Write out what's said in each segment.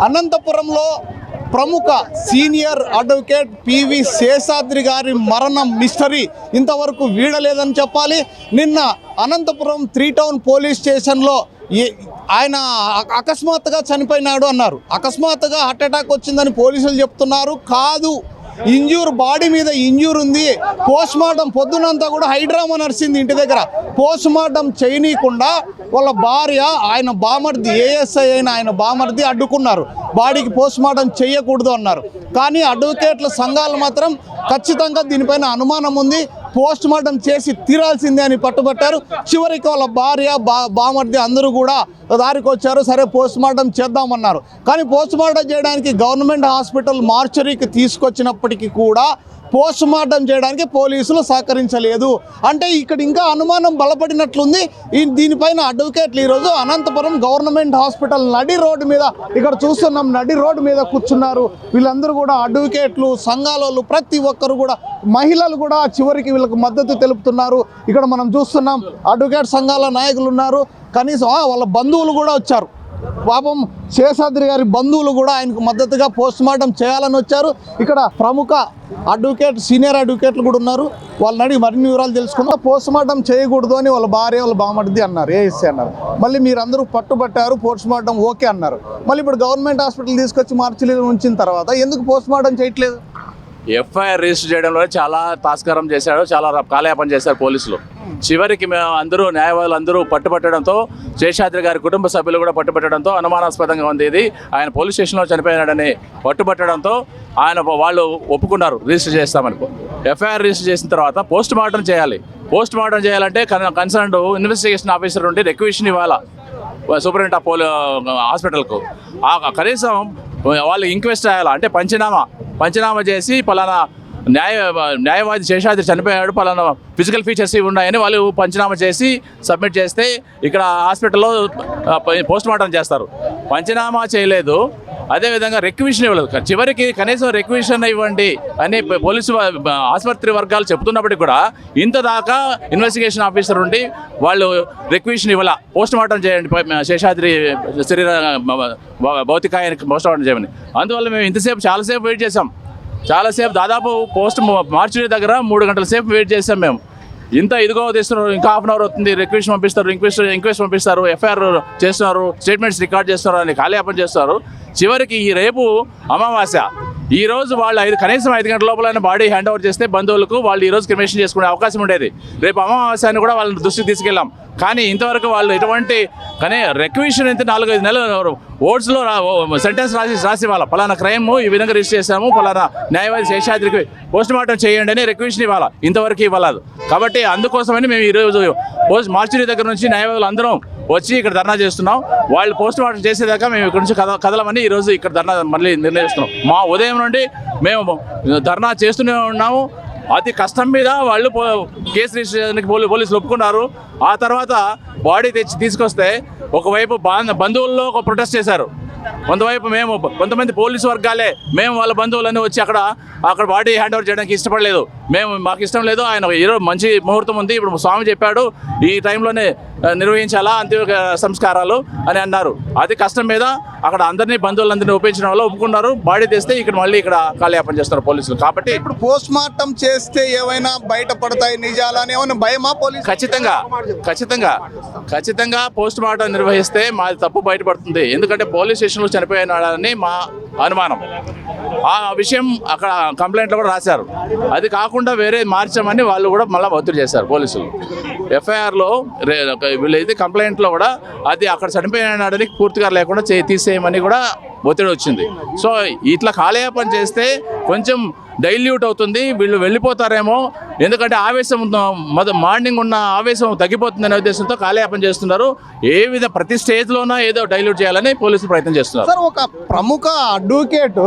అనంతపురంలో ప్రముఖ senior advocate PV Seshadri గారి మరణం మిస్టరీ ఇంతవరకు వీడలేదని చెప్పాలి. నిన్న అనంతపురం త్రీ టౌన్ పోలీస్ స్టేషన్లో ఏ- ఆయన అకస్మాత్తుగా చనిపోయినాడు అన్నారు. అకస్మాత్తుగా హార్ట్ అటాక్ వచ్చిందని పోలీసులు చెప్తున్నారు. కాదు ఇంజూర్ బాడీ మీద ఇంజూర్ ఉంది. పోస్ట్ మార్టం పొద్దునంతా కూడా హైడ్రామా నర్సింది ఇంటి దగ్గర. పోస్ట్ మార్టం చేయనీయకుండా వాళ్ళ భార్య ఆయన బామర్ది ఏఎస్ఐ అయిన ఆయన బామర్ది అడ్డుకున్నారు. బాడీకి పోస్ట్ మార్టం చేయకూడదు అన్నారు. కానీ అడ్వకేట్ల సంఘాలు మాత్రం ఖచ్చితంగా దీనిపైన అనుమానం ఉంది. పోస్ట్ మార్టం చేసి తీరాల్సిందే అని పట్టుబట్టారు. చివరికి వాళ్ళ భార్య బా బామర్ది అందరూ కూడా దారికి వచ్చారు సరే పోస్ట్ మార్టం చేద్దామన్నారు. కానీ పోస్ట్ మార్టం చేయడానికి గవర్నమెంట్ హాస్పిటల్ మార్చరీకి తీసుకొచ్చినప్పటికీ కూడా పోస్ట్ మార్టం చేయడానికి పోలీసులు సహకరించలేదు. అంటే ఇక్కడ ఇంకా అనుమానం బలపడినట్లుంది. దీనిపైన అడ్వకేట్లు ఈరోజు అనంతపురం గవర్నమెంట్ హాస్పిటల్ నడి రోడ్డు మీద ఇక్కడ చూస్తున్నాం. నడి రోడ్డు మీద కూర్చున్నారు. వీళ్ళందరూ కూడా అడ్వకేట్లు సంఘాల ప్రతి ఒక్కరు కూడా మహిళలు కూడా చివరికి వీళ్ళకి మద్దతు తెలుపుతున్నారు. ఇక్కడ మనం చూస్తున్నాం అడ్వకేట్ సంఘాల నాయకులు ఉన్నారు. కనీసం వాళ్ళ బంధువులు కూడా వచ్చారు. పాపం శేషాద్రి గారి బంధువులు కూడా ఆయనకు మద్దతుగా పోస్ట్ మార్టం చేయాలని వచ్చారు. ఇక్కడ ప్రముఖ అడ్వకేట్ సీనియర్ అడ్వకేట్లు కూడా ఉన్నారు. వాళ్ళని అడిగి మరిన్ని వివరాలు తెలుసుకున్నా పోస్ట్ మార్టం చేయకూడదు అని వాళ్ళ భార్య వాళ్ళ బామర్ది అన్నారు ఏఎస్సీ అన్నారు. మళ్ళీ మీరందరూ పట్టుబట్టారు పోస్ట్ మార్టం ఓకే అన్నారు. మళ్ళీ ఇప్పుడు గవర్నమెంట్ హాస్పిటల్ తీసుకొచ్చి మార్చిలో ఉంచిన తర్వాత ఎందుకు పోస్ట్ మార్టం చేయట్లేదు? ఎఫ్ఐఆర్ రిజిస్టర్ చేయడంలో చాలా తాస్కారం చేశాడు చాలా కాలయాపన చేశారు పోలీసులు. చివరికి మేము అందరూ న్యాయవాదులు అందరూ పట్టుబట్టడంతో శేషాద్రి గారి కుటుంబ సభ్యులు కూడా పట్టుబట్టడంతో అనుమానాస్పదంగా ఉంది ఇది. ఆయన పోలీస్ స్టేషన్లో చనిపోయినాడని పట్టుబట్టడంతో ఆయన వాళ్ళు ఒప్పుకున్నారు. రిజిస్టర్ చేస్తామని. ఎఫ్ఐఆర్ రిజిస్టర్ చేసిన తర్వాత పోస్ట్ మార్టం చేయాలి. పోస్ట్ మార్టం చేయాలంటే కన్సర్న్ ఇన్వెస్టిగేషన్ ఆఫీసర్ నుండి రిక్వెషన్ ఇవ్వాలా? సూపరింటెండెంట్ ఆఫ్ పోలి హాస్పిటల్కు. కనీసం వాళ్ళు ఇంక్వెస్ట్ చేయాలా? అంటే పంచనామా పంచనామా చేసి పలానా న్యాయ న్యాయవాది శేషాద్రి చనిపోయాడు పలానా ఫిజికల్ ఫీచర్స్ ఇవి ఉన్నాయని వాళ్ళు పంచనామా చేసి సబ్మిట్ చేస్తే ఇక్కడ హాస్పిటల్లో పోస్ట్ మార్టం చేస్తారు. పంచనామా చేయలేదు. అదేవిధంగా రిక్విషన్ ఇవ్వలేదు. చివరికి కనీసం రిక్విషన్ ఇవ్వండి అని పోలీసు ఆసుపత్రి వర్గాలు చెప్తున్నప్పటికీ కూడా ఇంత దాకా ఇన్వెస్టిగేషన్ ఆఫీసర్ ఉండి వాళ్ళు రిక్విషన్ ఇవ్వాల. పోస్ట్ మార్టం చేయండి శేషాద్రి శరీర భ- భౌతికాయానికి పోస్ట్ మార్టం చేయమని. అందువల్ల మేము ఇంతసేపు చాలాసేపు వెయిట్ చేసాం చాలాసేపు దాదాపు పోస్ట్ మార్చురీ దగ్గర మూడు గంటల సేపు వెయిట్ చేసాం మేము. ఇంత ఇదిగో తీస్తున్నారు ఇంకా హాఫ్ అన్ అవర్ అవుతుంది రిక్వెస్ట్ పంపిస్తారు ఇంక్వెస్ట్ ఇంక్వెస్ట్ పంపిస్తారు ఎఫ్ఐఆర్ చేస్తున్నారు స్టేట్మెంట్స్ రికార్డ్ చేస్తున్నారు అని కాలయాపన చేస్తారు చివరికి ఈ రేపు అమావాస్య. ఈ రోజు వాళ్ళు ఐదు కనీసం ఐదు గంటల లోపల బాడీ హ్యాండ్ ఓవర్ చేస్తే బంధువులకు వాళ్ళు ఈ రోజు క్రిమేషన్ చేసుకునే అవకాశం ఉండేది. రేపు అమావాస్యాన్ని కూడా వాళ్ళని దృష్టికి తీసుకెళ్ళాం. కానీ ఇంతవరకు వాళ్ళు ఎటువంటి కానీ రెక్విషన్ అయితే నాలుగైదు నెలలు ఓట్స్లో సెంటెన్స్ రాసి రాసి ఇవ్వాలి? పలానా క్రైమ్ ఈ విధంగా రిజిస్టర్ చేశాము పలానా న్యాయవాది శేషాద్రికి పోస్ట్ మార్టం చేయండి అని రిక్వెషన్ ఇవ్వాలి? ఇంతవరకు ఇవ్వలేదు. కాబట్టి అందుకోసమని మేము ఈరోజు పోస్ట్ మార్చురీ దగ్గర నుంచి న్యాయవాదులు అందరం వచ్చి ఇక్కడ ధర్నా చేస్తున్నాం. వాళ్ళు పోస్ట్ మార్టం చేసేదాకా మేము ఇక్కడ నుంచి కద కదలమని ఈరోజు ఇక్కడ ధర్నా మళ్ళీ నిర్ణయిస్తున్నాం. మా ఉదయం నుండి మేము ధర్నా చేస్తూనే ఉన్నాము. అతి కష్టం మీద వాళ్ళు పో- కేసు రిజిస్ట్రేషన్కి పోలీ పోలీసులు ఒప్పుకున్నారు. ఆ తర్వాత బాడీ తెచ్చి తీసుకొస్తే ఒకవైపు బంధువుల్లో ఒక ప్రొటెస్ట్ చేశారు. కొంతవైపు మేము కొంతమంది పోలీసు వర్గాలే. మేము వాళ్ళ బంధువులన్నీ వచ్చి అక్కడ అక్కడ బాడీ హ్యాండ్ ఓవర్ చేయడానికి ఇష్టపడలేదు. మేము మాకు ఇష్టం లేదు. ఆయన ఈరోజు మంచి ముహూర్తం ఉంది. ఇప్పుడు స్వామి చెప్పాడు. ఈ టైంలోనే నిర్వహించాలా? అంతిమ సంస్కారాలు అని అన్నారు. అది కష్టం మీద అక్కడ అందరినీ బంధువులందరినీ ఒప్పించడం వల్ల ఒప్పుకున్నారు. బాడీ తెస్తే ఇక్కడ మళ్ళీ ఇక్కడ కాలయాపన చేస్తున్నారు పోలీసులు. కాబట్టి ఇప్పుడు పోస్ట్ మార్టం చేస్తే ఏమైనా బయటపడతాయి నిజాలని ఏమైనా భయమా పోలీసు ఖచ్చితంగా ఖచ్చితంగా ఖచ్చితంగా పోస్ట్ మార్టం నిర్వహిస్తే మాది తప్పు బయటపడుతుంది. ఎందుకంటే పోలీస్ స్టేషన్లో చనిపోయినాడని మా అనుమానం. ఆ విషయం అక్కడ కంప్లైంట్లో కూడా రాశారు. అది కాకుండా వేరే మార్చామని వాళ్ళు కూడా మళ్ళీ ఒత్తిడి చేశారు పోలీసులు. ఎఫ్ఐఆర్లో వీళ్ళైతే కంప్లైంట్లో కూడా అది అక్కడ చనిపోయినాడని పూర్తిగా లేకుండా చే తీసేయమని కూడా ఒత్తిడి వచ్చింది. సో ఇట్లా కాలయాపన చేస్తే కొంచెం డైల్యూట్ అవుతుంది వీళ్ళు వెళ్ళిపోతారేమో. ఎందుకంటే ఆవేశం ఉన్న- మొద మార్నింగ్ ఉన్న ఆవేశం తగ్గిపోతుందనే ఉద్దేశంతో కాలయాపన చేస్తున్నారు. ఏ విధ ప్రతి స్టేజ్లోనూ ఏదో డైల్యూట్ చేయాలని పోలీసులు ప్రయత్నం చేస్తున్నారు. సార్ ఒక ప్రముఖ అడ్వకేట్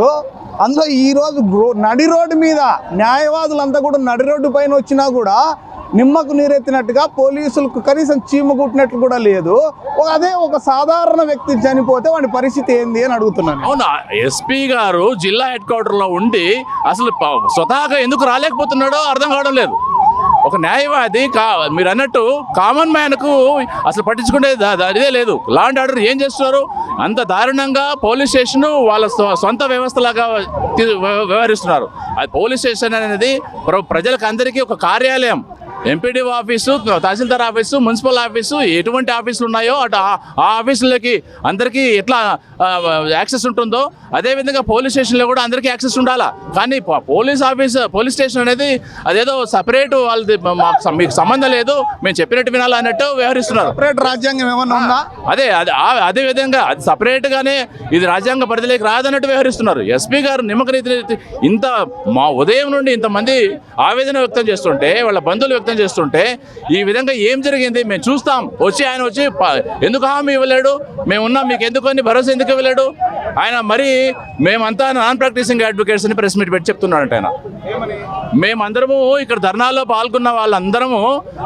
అందులో ఈరోజు నడి రోడ్డు మీద న్యాయవాదులంతా కూడా నడి రోడ్డు పైన వచ్చినా కూడా నిమ్మకు నీరెత్తినట్టుగా పోలీసులకు కనీసం చీమగుట్టినట్లు కూడా లేదు. ఒక అదే ఒక సాధారణ వ్యక్తి చనిపోతే వాడి పరిస్థితి ఏంది అని అడుగుతున్నాను అవునా? ఎస్పీ గారు జిల్లా హెడ్ క్వార్టర్లో ఉండి అసలు స్వతహాగా ఎందుకు రాలేకపోతున్నాడో అర్థం కావడం లేదు. ఒక న్యాయవాది కా మీరు అన్నట్టు కామన్ మ్యాన్కు అసలు పట్టించుకునే దా- ఇదే లేదు. లా అండ్ ఆర్డర్ ఏం చేస్తున్నారు? అంత దారుణంగా పోలీస్ స్టేషన్ వాళ్ళ సొ- సొంత వ్యవస్థలాగా వ్యవహరిస్తున్నారు. అది పోలీస్ స్టేషన్ అనేది ప్రజలకు అందరికీ ఒక కార్యాలయం. MPDO office tahsildar office municipal office ఎటువంటి ఆఫీసులు ఉన్నాయో అటు ఆ- ఆఫీసులకి అందరికీ ఎట్లా యాక్సెస్ ఉంటుందో అదేవిధంగా పోలీస్ స్టేషన్లో కూడా అందరికీ యాక్సెస్ ఉండాలా? కానీ పోలీస్ ఆఫీస్ పోలీస్ స్టేషన్ అనేది అదేదో సపరేట్ వాళ్ళది మీకు సంబంధం లేదు మేము చెప్పినట్టు వినాలా అన్నట్టు వ్యవహరిస్తున్నారు. సపరేట్ రాజ్యాంగం ఏమన్నా ఉందా? అదే అదే విధంగా అది సపరేట్గానే ఇది రాజ్యాంగ పరిధిలోకి రాదన్నట్టు వ్యవహరిస్తున్నారు. ఎస్పీ గారు నిమ్మక నీతి ఇంత మా ఉదయం నుండి ఇంతమంది ఆవేదన వ్యక్తం చేస్తుంటే వాళ్ళ బంధువులు వ్యక్తం చేస్తుంటే ఈ విధంగా ఏం జరిగింది? మేము చూస్తాం. వచ్చి ఆయన వచ్చి ఎందుకు హామీ ఇవ్వలేడు? మేము ఉన్నాం మీకు ఎందుకు అని భరోసా ఎందుకు ఇవ్వలేడు? ఆయన మరి మేమంతా నాన్ ప్రాక్టీసింగ్ అడ్వకేట్స్ అని ప్రెస్ మీట్ పెట్టి చెప్తున్నాడంట ఆయన. మేమందరము ఇక్కడ ధర్నాల్లో పాల్గొన్న వాళ్ళందరము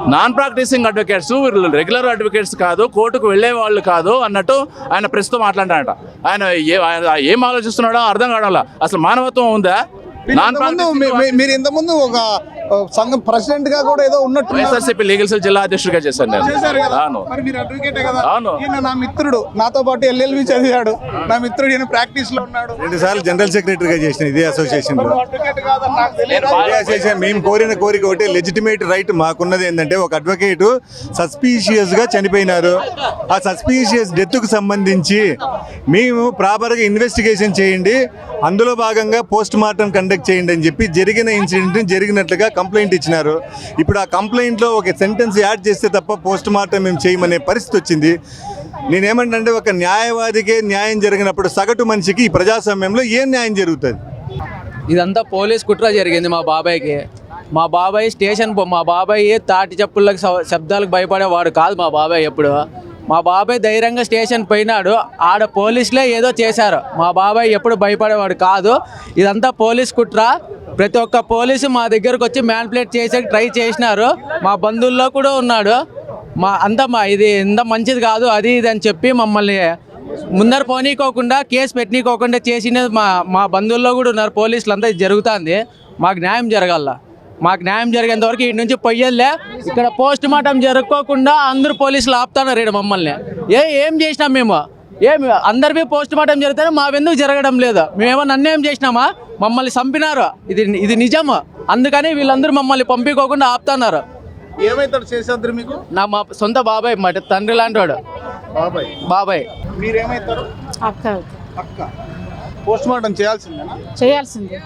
నాన్ ప్రాక్టీసింగ్ అడ్వకేట్స్ వీళ్ళు రెగ్యులర్ అడ్వకేట్స్ కాదు కోర్టుకు వెళ్ళే వాళ్ళు కాదు అన్నట్టు ఆయన ప్రస్తుతం మాట్లాడాడట ఆయన ఏ- ఆయన ఏం ఆలోచిస్తున్నాడో అర్థం కావడంలా. అసలు మానవత్వం ఉందా? మీరు ఇంతకుముందు ఒక సంఘం ప్రెసిడెంట్గా కూడా ఏదో ఉన్నట్టు వైఎస్ఆర్సీపీ లీగల్ సెల్ జిల్లా అధ్యక్షుడిగా చేశాను నేను. అవును. మరి మీరు అడ్వకేటే కదా? అవును. ఈయన నా మిత్రుడు. నాతో పాటు ఎల్ఎల్బి చదివాడు. నా మిత్రుడు ఈయన ప్రాక్టీస్లో ఉన్నాడు. రెండు సార్లు జనరల్ సెక్రటరీగా చేసిన ఇదే అసోసియేషన్ మేము కోరిన కోరిక ఒకటి లెజిటిమేట్ రైట్ మాకున్నది ఏంటంటే ఒక అడ్వకేట్ సస్పీషియస్గా చనిపోయినారు. ఆ సస్పీషియస్ డెత్కు సంబంధించి మేము ప్రాపర్గా ఇన్వెస్టిగేషన్ చేయండి. అందులో భాగంగా పోస్ట్ మార్టం కండక్ట్ చేయండి అని చెప్పి జరిగిన ఇన్సిడెంట్ జరిగినట్లుగా కంప్లైంట్ ఇచ్చినారు. ఇప్పుడు ఆ కంప్లైంట్లో ఒక సెంటెన్స్ యాడ్ చేస్తే తప్ప పోస్ట్ మార్టం మేము చేయమనే పరిస్థితి వచ్చింది. నేనేమంటే ఒక న్యాయవాదికే న్యాయం జరిగినప్పుడు సగటు మనిషికి ఈ ప్రజాస్వామ్యంలో ఏం న్యాయం జరుగుతుంది? ఇదంతా పోలీస్ కుట్ర జరిగింది మా బాబాయ్కి. మా బాబాయ్ స్టేషన్ మా బాబాయ్ తాటి చెప్పులకు శబ్దాలకు భయపడేవాడు కాదు మా బాబాయ్ ఎప్పుడు. మా బాబాయ్ ధైర్యంగా స్టేషన్ పోయినాడు. ఆడ పోలీసులే ఏదో చేశారు. మా బాబాయ్ ఎప్పుడు భయపడేవాడు కాదు. ఇదంతా పోలీస్ కుట్ర. ప్రతి ఒక్క పోలీసు మా దగ్గరకు వచ్చి మ్యాన్ప్లేట్ చేసే ట్రై చేసినారు. మా బంధువుల్లో కూడా ఉన్నాడు. మా అంతా మా ఇది ఇంత మంచిది కాదు అది ఇది అని చెప్పి మమ్మల్ని ముందర పోనీకోకుండా కేసు పెట్టనీకోకుండా చేసిన మా మా బంధువుల్లో కూడా ఉన్నారు. పోలీసులు అంతా ఇది జరుగుతుంది. మాకు న్యాయం జరగాల. మాకు న్యాయం జరిగేంత వరకు ఇటు నుంచి పొయ్యలే ఇక్కడ పోస్ట్ మార్టం జరుపుకోకుండా అందరూ పోలీసులు ఆపుతున్నారు ఇక్కడ మమ్మల్ని. ఏ ఏం చేసినాం మేము? ఏం అందరివి పోస్ట్ మార్టం జరిగితే మా ఎందుకు జరగడం లేదు. మేమేమన్నా అన్యాయం చేసినామా? మమ్మల్ని చంపినారు. ఇది ఇది నిజము అందుకని వీళ్ళందరూ మమ్మల్ని పంపించుకోకుండా ఆపుతున్నారు. ఏమైతాడు చేసేద్దరు మీకు? నా మా సొంత బాబాయ్ మాట తండ్రి లాంటి వాడు. బాబాయ్. బాబాయ్. మీరేమైతారు? అక్క. అక్క. పోస్ట్ మార్టం చేయాల్సిందేనా? చేయాల్సిందే.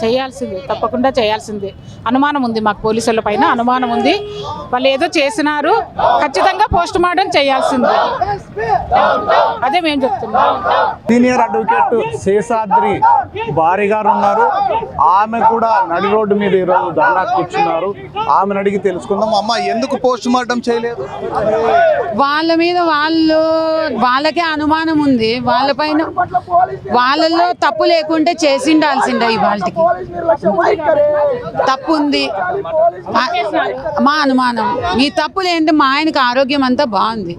చేయాల్సిందే తప్పకుండా చేయాల్సిందే. అనుమానం ఉంది మాకు పోలీసుల పైన అనుమానం ఉంది. వాళ్ళు ఏదో చేసినారు ఖచ్చితంగా పోస్ట్ మార్టం చేయాల్సిందే. అదే మేము చెప్తున్నాం. సీనియర్ అడ్వకేట్ శేషాద్రి భార్య గారు ఉన్నారు. ఆమె కూడా నడి రోడ్డు మీద ఈరోజు ధర్నా కూర్చున్నారు. ఆమెను అడిగి తెలుసుకుందాం. అమ్మ ఎందుకు పోస్ట్ మార్టం చేయలేదు? వాళ్ళ మీద వాళ్ళు వాళ్ళకే అనుమానం ఉంది. వాళ్ళపైన వాళ్ళల్లో తప్పు లేకుంటే చేసిండాల్సిండే ఇవాళకి తప్పు ఉంది మా- మా అనుమానం. మీ తప్పు లేదంటే మా ఆయనకి ఆరోగ్యం అంతా బాగుంది.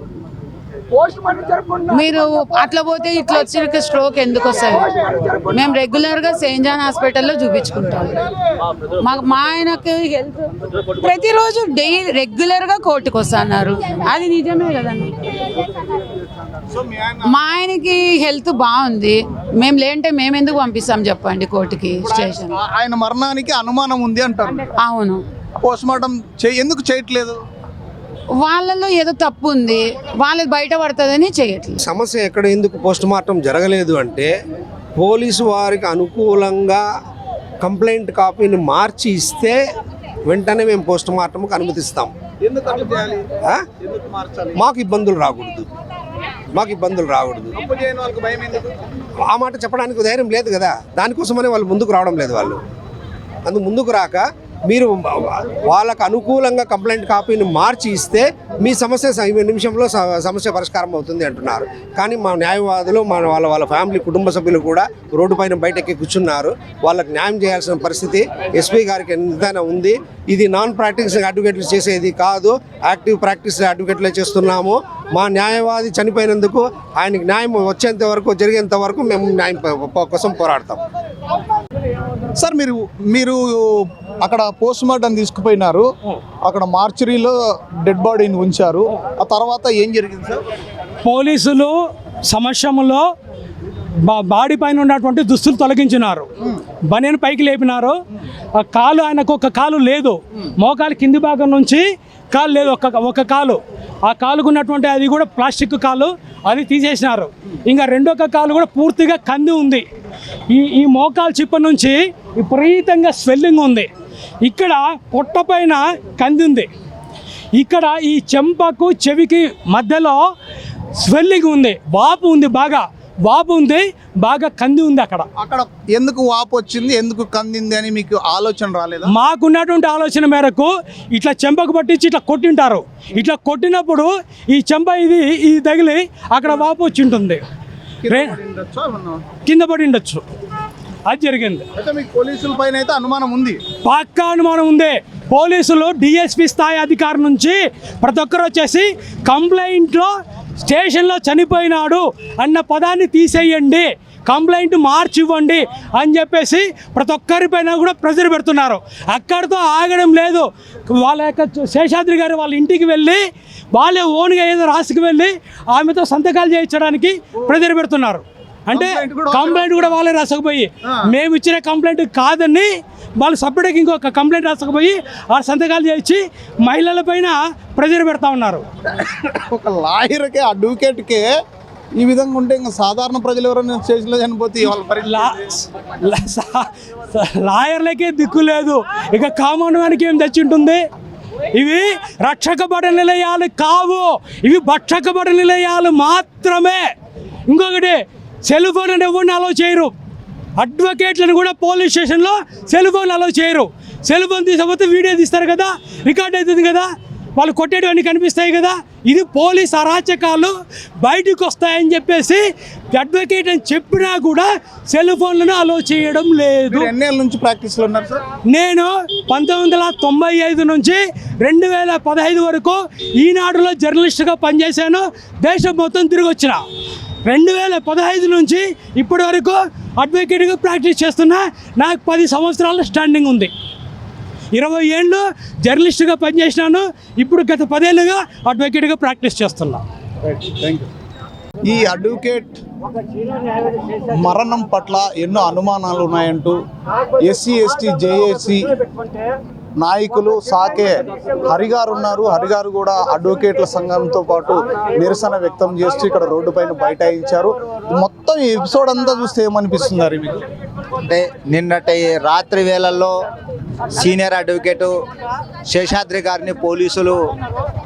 మీరు అట్లా పోతే ఇట్లా వచ్చిన స్ట్రోక్ ఎందుకు వస్తుంది? మేము రెగ్యులర్గా సెయింట్ జాన్ హాస్పిటల్లో చూపించుకుంటాం. మా మా ఆయనకి హెల్త్ ప్రతిరోజు డైలీ రెగ్యులర్గా కోర్టుకు వస్తున్నారు. అది నిజమే కదండి. మా ఆయనకి హెల్త్ బాగుంది. మేము లేంటే మేము ఎందుకు పంపిస్తాం చెప్పండి కోర్టుకి స్టేషన్. ఆయన మరణానికి అనుమానం ఉంది అంటారు. అవును. పోస్ట్ మార్టం ఎందుకు చేయట్లేదు? వాళ్ళలో ఏదో తప్పు ఉంది. వాళ్ళది బయట పడుతుందని చేయట్లేదు. సమస్య ఎక్కడ ఎందుకు పోస్ట్ మార్టం జరగలేదు అంటే పోలీసు వారికి అనుకూలంగా కంప్లైంట్ కాపీని మార్చి ఇస్తే వెంటనే మేము పోస్ట్ మార్టంకి అనుమతిస్తాం మాకు ఇబ్బందులు రాకూడదు. మాకు ఇబ్బందులు రాకూడదు. ఆ మాట చెప్పడానికి ధైర్యం లేదు కదా. దానికోసమనే వాళ్ళు ముందుకు రావడం లేదు వాళ్ళు. అందుకు ముందుకు రాక మీరు వాళ్ళకు అనుకూలంగా కంప్లైంట్ కాపీని మార్చి ఇస్తే మీ సమస్య నిమిషంలో స- సమస్య పరిష్కారం అవుతుంది అంటున్నారు. కానీ మా న్యాయవాదులు మా వాళ్ళ వాళ్ళ ఫ్యామిలీ కుటుంబ సభ్యులు కూడా రోడ్డు పైన బయటకి కూర్చున్నారు. వాళ్ళకి న్యాయం చేయాల్సిన పరిస్థితి ఎస్పీ గారికి ఎంతైనా ఉంది. ఇది నాన్ ప్రాక్టీస్ అడ్వకేట్లు చేసేది కాదు. యాక్టివ్ ప్రాక్టీస్ అడ్వకేట్లే చేస్తున్నాము. మా న్యాయవాది చనిపోయినందుకు ఆయనకి న్యాయం వచ్చేంత వరకు జరిగేంత వరకు మేము న్యాయం కోసం పోరాడతాం. సార్ మీరు మీరు అక్కడ పోస్ట్ మార్టం తీసుకుపోయినారు. అక్కడ మార్చురీలో డెడ్ బాడీని ఉంచారు. ఆ తర్వాత ఏం జరిగింది సార్? పోలీసులు సమక్షంలో బా బాడీ పైన ఉన్నటువంటి దుస్తులు తొలగించినారు. బనియన్ పైకి లేపినారు. ఆ కాలు ఆయనకు ఒక కాలు లేదు. మోకాలు కింది భాగం నుంచి కాలు లేదు ఒక ఒక కాలు. ఆ కాలుకు ఉన్నటువంటి అది కూడా ప్లాస్టిక్ కాలు అది తీసేసినారు. ఇంకా రెండొక కాలు కూడా పూర్తిగా కంది ఉంది. ఈ ఈ మోకాలు చిప్ప నుంచి విపరీతంగా స్వెల్లింగ్ ఉంది. ఇక్కడ పొట్ట పైన కంది ఉంది. ఇక్కడ ఈ చెంపకు చెవికి మధ్యలో స్వెల్లింగ్ ఉంది. వాపు ఉంది బాగా. వాపు ఉంది బాగా కంది ఉంది అక్కడ. అక్కడ ఎందుకు వాపు వచ్చింది ఎందుకు కందింది అని మీకు ఆలోచన రాలేదా? మాకున్నటువంటి ఆలోచన మేరకు ఇట్లా చెంపకు పట్టించి ఇట్లా కొట్టింటారు. ఇట్లా కొట్టినప్పుడు ఈ చెంప ఇది ఇది తగిలి అక్కడ వాపు వచ్చి ఉంటుంది. కింద పడి ఉండొచ్చు అది జరిగింది. అయితే మీకు పోలీసుల పైన అయితే అనుమానం ఉంది. పక్కా అనుమానం ఉంది. పోలీసులు డిఎస్పి స్థాయి అధికారి నుంచి ప్రతి ఒక్కరు వచ్చేసి కంప్లైంట్లో స్టేషన్లో చనిపోయినాడు అన్న పదాన్ని తీసేయండి కంప్లైంట్ మార్చి ఇవ్వండి అని చెప్పేసి ప్రతి ఒక్కరిపైన కూడా ప్రెజర్ పెడుతున్నారు. అక్కడితో ఆగడం లేదు. వాళ్ళ యొక్క శేషాద్రి గారు వాళ్ళ ఇంటికి వెళ్ళి వాళ్ళే ఓన్గా ఏదో రాసుకు వెళ్ళి ఆమెతో సంతకాలు చేయించడానికి ప్రెజర్ పెడుతున్నారు. అంటే కంప్లైంట్ కూడా వాళ్ళే రాసకపోయి. మేము ఇచ్చిన కంప్లైంట్ కాదని వాళ్ళు సపరేట్గా ఇంకొక కంప్లైంట్ రాసకపోయి ఆ సంతకాలు చేయించి మహిళల పైన ప్రెజర్ పెడతా ఉన్నారు. ఒక లాయర్కే అడ్వకేట్కే ఈ విధంగా ఉంటే ఇంకా సాధారణ ప్రజలు ఎవరైనా స్టేషన్లో చనిపోతే వాళ్ళ లాయర్లకే దిక్కు లేదు. ఇక కామన్ వానికి ఏం తెచ్చి ఉంటుంది? ఇవి రక్షకబడ నిలయాలు కావు. ఇవి భక్షకబడ నిలయాలు మాత్రమే. ఇంకొకటి సెల్ ఫోన్ అని ఎవరిని అలో చేయరు. అడ్వకేట్లను కూడా పోలీస్ స్టేషన్లో సెల్ ఫోన్ అలో చేయరు. సెల్ ఫోన్ తీసకపోతే వీడియో తీస్తారు కదా రికార్డ్ అవుతుంది కదా వాళ్ళు కొట్టేటివన్నీ కనిపిస్తాయి కదా. ఇది పోలీస్ అరాచకాలు బయటకు వస్తాయని చెప్పేసి అడ్వకేట్ అని చెప్పినా కూడా సెల్ ఫోన్లను అలో చేయడం లేదు. ఎన్నేళ్ళ నుంచి ప్రాక్టీస్లో ఉన్నారు సార్ నేను పంతొమ్మిది వందల తొంభై ఐదు నుంచి రెండు వేల పదహైదు వరకు ఈనాడులో జర్నలిస్ట్గా పనిచేశాను. దేశం మొత్తం తిరిగి వచ్చిన. రెండు వేల పదహైదు నుంచి ఇప్పటి వరకు అడ్వకేట్గా ప్రాక్టీస్ చేస్తున్నా నాకు పది సంవత్సరాల స్టాండింగ్ ఉంది. ఇరవై ఏళ్ళు జర్నలిస్ట్గా పనిచేసినాను ఇప్పుడు గత పదేళ్ళుగా అడ్వకేట్గా ప్రాక్టీస్ చేస్తున్నా. ఈ అడ్వకేట్ మరణం పట్ల ఎన్నో అనుమానాలు ఉన్నాయంటూ ఎస్సీ ఎస్టీ జేఏసీ నాయకులు సాకే హరిగారు ఉన్నారు. హరిగారు కూడా అడ్వకేట్ల సంఘంతో పాటు నిరసన వ్యక్తం చేస్తూ ఇక్కడ రోడ్డుపైన బైఠాయించారు. మొత్తం ఈ ఎపిసోడ్ అంతా చూస్తే ఏమనిపిస్తున్నారు మీకు? అంటే నిన్నటి రాత్రి వేళల్లో సీనియర్ అడ్వకేటు శేషాద్రి గారిని పోలీసులు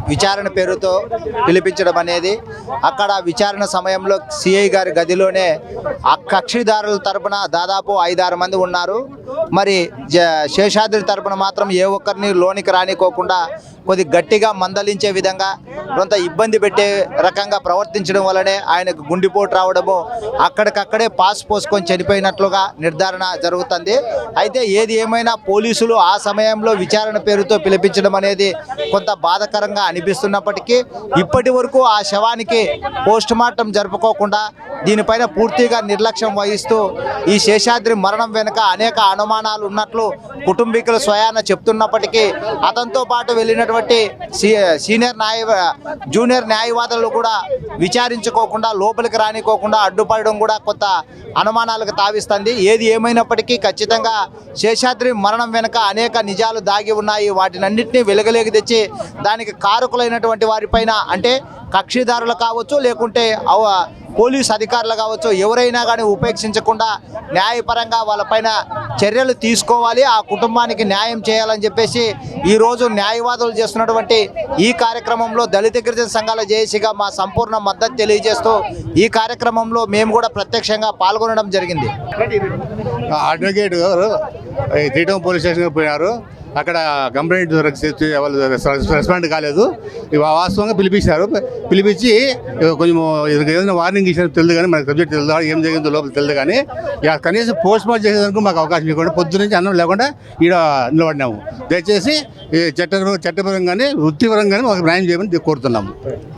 విచారణ పేరుతో పిలిపించడం అనేది అక్కడ విచారణ సమయంలో సిఐ గారి గదిలోనే ఆ కక్షిదారుల తరపున దాదాపు ఐదారు మంది ఉన్నారు. మరి జ- శేషాద్రి తరపున మాత్రం ఏ ఒక్కరిని లోనికి రానికోకుండా కొద్ది గట్టిగా మందలించే విధంగా కొంత ఇబ్బంది పెట్టే రకంగా ప్రవర్తించడం వల్లనే ఆయనకు గుండెపోటు రావడము అక్కడికక్కడే పాస్ పోసుకొని చనిపోయినట్లుగా నిర్ధారణ జరుగుతుంది. అయితే ఏది ఏమైనా పోలీసులు ఆ సమయంలో విచారణ పేరుతో పిలిపించడం అనేది కొంత బాధకరంగా అనిపిస్తున్నప్పటికీ ఇప్పటి వరకు ఆ శవానికి పోస్ట్ మార్టం జరుపుకోకుండా దీనిపైన పూర్తిగా నిర్లక్ష్యం వహిస్తూ ఈ శేషాద్రి మరణం వెనుక అనేక అనుమానాలు ఉన్నట్లు కుటుంబీకులు స్వయాన చెప్తున్నప్పటికీ అతనితో పాటు వెళ్ళినటువంటి సీ సీనియర్ న్యాయ జూనియర్ న్యాయవాదులు కూడా విచారించుకోకుండా లోపలికి రానికోకుండా అడ్డుపడడం కూడా కొత్త అనుమానాలకు తావిస్తుంది. ఏది ఏమైనప్పటికీ ఖచ్చితంగా శేషాద్రి మరణం వెనుక అనేక నిజాలు దాగి ఉన్నాయి. వాటినన్నింటినీ వెలుగలేగి తెచ్చి దానికి కారకులైనటువంటి వారిపైన అంటే కక్షిదారులు కావచ్చు లేకుంటే పోలీస్ అధికారులు కావచ్చు ఎవరైనా కానీ ఉపేక్షించకుండా న్యాయపరంగా వాళ్ళపైన చర్యలు తీసుకోవాలి ఆ కుటుంబానికి న్యాయం చేయాలని చెప్పేసి ఈరోజు న్యాయవాదులు చేస్తున్నటువంటి ఈ కార్యక్రమంలో దళిత గిరిజన సంఘాల జేఏసీగా మా సంపూర్ణ మద్దతు తెలియజేస్తూ ఈ కార్యక్రమంలో మేము కూడా ప్రత్యక్షంగా పాల్గొనడం జరిగింది. అడ్వకేట్ గారు తీటం పోలీస్ స్టేషన్కి పోయినారు. అక్కడ కంప్లైంట్ వాళ్ళు రెస్పాండ్ కాలేదు. వాస్తవంగా పిలిపించారు పిలిపించి కొంచెం ఏదైనా వార్నింగ్ ఇచ్చినా తెలియదు కానీ మనకు సబ్జెక్ట్ తెలియదు. ఏం జరిగిందో లోపల తెలియదు కానీ కనీసం పోస్ట్ మార్టం చేసేందుకు మాకు అవకాశం ఇవ్వకుండా పొద్దు నుంచి అన్నం లేకుండా ఈడ నిలబడినాము. దయచేసి ఈ చట్ట చట్టపరంగానే వృత్తిపరంగానే మాకు న్యాయం చేయమని కోరుతున్నాము.